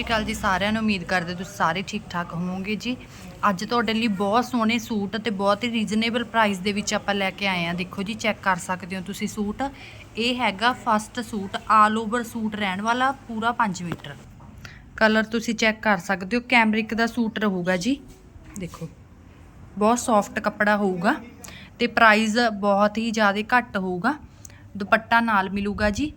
ਸ਼੍ਰੀ ਅਕਾਲ ਜੀ ਸਾਰਿਆਂ ਨੂੰ ਉਮੀਦ ਕਰਦੇ ਤੁਸੀਂ ਸਾਰੇ ਠੀਕ ਠਾਕ ਹੋਵੋਗੇ ਜੀ। ਅੱਜ ਤੁਹਾਡੇ ਲਈ ਬਹੁਤ ਸੋਹਣੇ ਸੂਟ ਅਤੇ ਬਹੁਤ ਹੀ ਰੀਜ਼ਨੇਬਲ ਪ੍ਰਾਈਸ ਦੇ ਵਿੱਚ ਆਪਾਂ ਲੈ ਕੇ ਆਏ ਆ ਦੇਖੋ ਜੀ ਚੈੱਕ ਕਰ ਸਕਦੇ ਹੋ ਤੁਸੀਂ ਸੂਟ। ਇਹ ਹੈਗਾ first suit all over suit ਰਹਿਣ ਵਾਲਾ, ਪੂਰਾ 5 ਮੀਟਰ। ਕਲਰ ਤੁਸੀਂ ਚੈੱਕ ਕਰ ਸਕਦੇ ਹੋ ਕੈਮਰਿਕ ਦਾ ਸੂਟ ਰਹੂਗਾ ਜੀ। ਦੇਖੋ, ਬਹੁਤ ਸੌਫਟ ਕੱਪੜਾ ਹੋਊਗਾ ਤੇ ਪ੍ਰਾਈਸ ਬਹੁਤ ਹੀ ਜ਼ਿਆਦਾ ਘੱਟ ਹੋਊਗਾ। ਦੁਪੱਟਾ ਨਾਲ ਮਿਲੂਗਾ ਜੀ।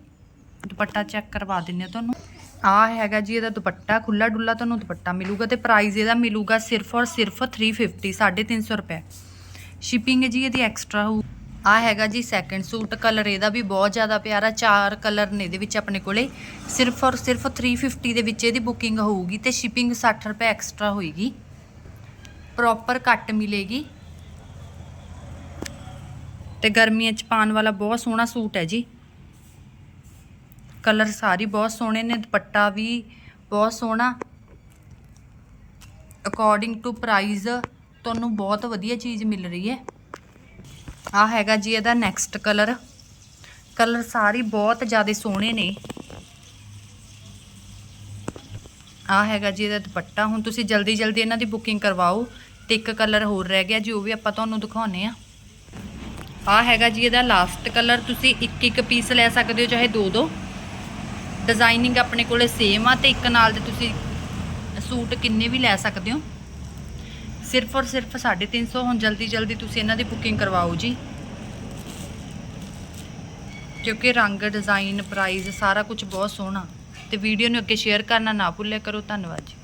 ਦੁਪੱਟਾ ਚੈੱਕ ਕਰਵਾ ਦਿੰਨੇ ਆ ਤੁਹਾਨੂੰ। ਆ ਹੈਗਾ ਜੀ, ਇਹਦਾ ਦੁਪੱਟਾ ਖੁੱਲਾ ਡੁੱਲਾ ਤੁਹਾਨੂੰ ਦੁਪੱਟਾ ਮਿਲੂਗਾ ਤੇ ਪ੍ਰਾਈਸ ਇਹਦਾ ਮਿਲੂਗਾ ਸਿਰਫ ਔਰ ਸਿਰਫ 350 350 ਰੁਪਏ। ਸ਼ਿਪਿੰਗ ਜੀ ਇਹਦੀ ਐਕਸਟਰਾ ਹੋਊ। ਆ ਹੈਗਾ ਜੀ ਸੈਕੰਡ ਸੂਟ ਕਲਰ ਇਹਦਾ ਵੀ ਬਹੁਤ ਜ਼ਿਆਦਾ ਪਿਆਰਾ, ਚਾਰ ਕਲਰ ਨੇ ਇਹਦੇ ਵਿੱਚ ਆਪਣੇ ਕੋਲੇ। ਸਿਰਫ ਔਰ ਸਿਰਫ 350 ਦੇ ਵਿੱਚ ਇਹਦੀ ਬੁਕਿੰਗ ਹੋਊਗੀ ਤੇ ਸ਼ਿਪਿੰਗ 60 ਰੁਪਏ ਐਕਸਟਰਾ ਹੋਏਗੀ। ਪ੍ਰੋਪਰ ਕੱਟ ਮਿਲੇਗੀ। ਤੇ ਗਰਮੀਆਂ ਚ ਪਾਉਣ ਵਾਲਾ ਬਹੁਤ ਸੋਹਣਾ ਸੂਟ ਹੈ ਜੀ। ਕਲਰ ਸਾਰੀ ਬਹੁਤ ਸੋਹਣੇ ਨੇ, ਦੁਪੱਟਾ ਵੀ ਬਹੁਤ ਸੋਹਣਾ। ਅਕੋਰਡਿੰਗ ਟੂ ਪ੍ਰਾਈਸ ਤੁਹਾਨੂੰ ਬਹੁਤ ਵਧੀਆ ਚੀਜ਼ ਮਿਲ ਰਹੀ ਹੈ। ਆ ਹੈਗਾ ਜੀ ਇਹਦਾ ਨੈਕਸਟ ਕਲਰ। ਕਲਰ ਸਾਰੀ ਬਹੁਤ ਜ਼ਿਆਦਾ ਸੋਹਣੇ ਨੇ। ਆ ਹੈਗਾ ਜੀ ਇਹਦਾ ਦੁਪੱਟਾ। ਹੁਣ ਤੁਸੀਂ ਜਲਦੀ ਜਲਦੀ ਇਹਨਾਂ ਦੀ ਬੁਕਿੰਗ ਕਰਵਾਓ ਤੇ ਇੱਕ ਕਲਰ ਹੋਰ ਰਹਿ ਗਿਆ ਜੀ, ਉਹ ਵੀ ਆਪਾਂ ਤੁਹਾਨੂੰ ਦਿਖਾਉਨੇ ਆ ਆ ਹੈਗਾ ਜੀ ਇਹਦਾ ਲਾਸਟ ਕਲਰ। ਤੁਸੀਂ ਇੱਕ ਇੱਕ ਪੀਸ ਲੈ ਸਕਦੇ ਹੋ, ਚਾਹੇ ਦੋ ਦੋ ਡਿਜ਼ਾਈਨਿੰਗ ਆਪਣੇ ਕੋਲੇ ਸੇਮ ਆ ਤੇ ਇੱਕ ਨਾਲ ਦੇ ਤੁਸੀਂ ਸੂਟ ਕਿੰਨੇ ਵੀ ਲੈ ਸਕਦੇ ਹੋ? ਸਿਰਫ ਔਰ ਸਿਰਫ 350 ਹੁਣ ਜਲਦੀ ਜਲਦੀ ਤੁਸੀਂ ਇਹਨਾਂ ਦੀ ਬੁਕਿੰਗ ਕਰਵਾਓ ਜੀ। ਕਿਉਂਕਿ ਰੰਗ ਡਿਜ਼ਾਈਨ ਪ੍ਰਾਈਸ ਸਾਰਾ ਕੁਝ ਬਹੁਤ ਸੋਹਣਾ। ਤੇ ਵੀਡੀਓ ਨੂੰ ਅੱਗੇ ਸ਼ੇਅਰ ਕਰਨਾ ਨਾ ਭੁੱਲਿਆ ਕਰੋ। ਧੰਨਵਾਦ ਜੀ।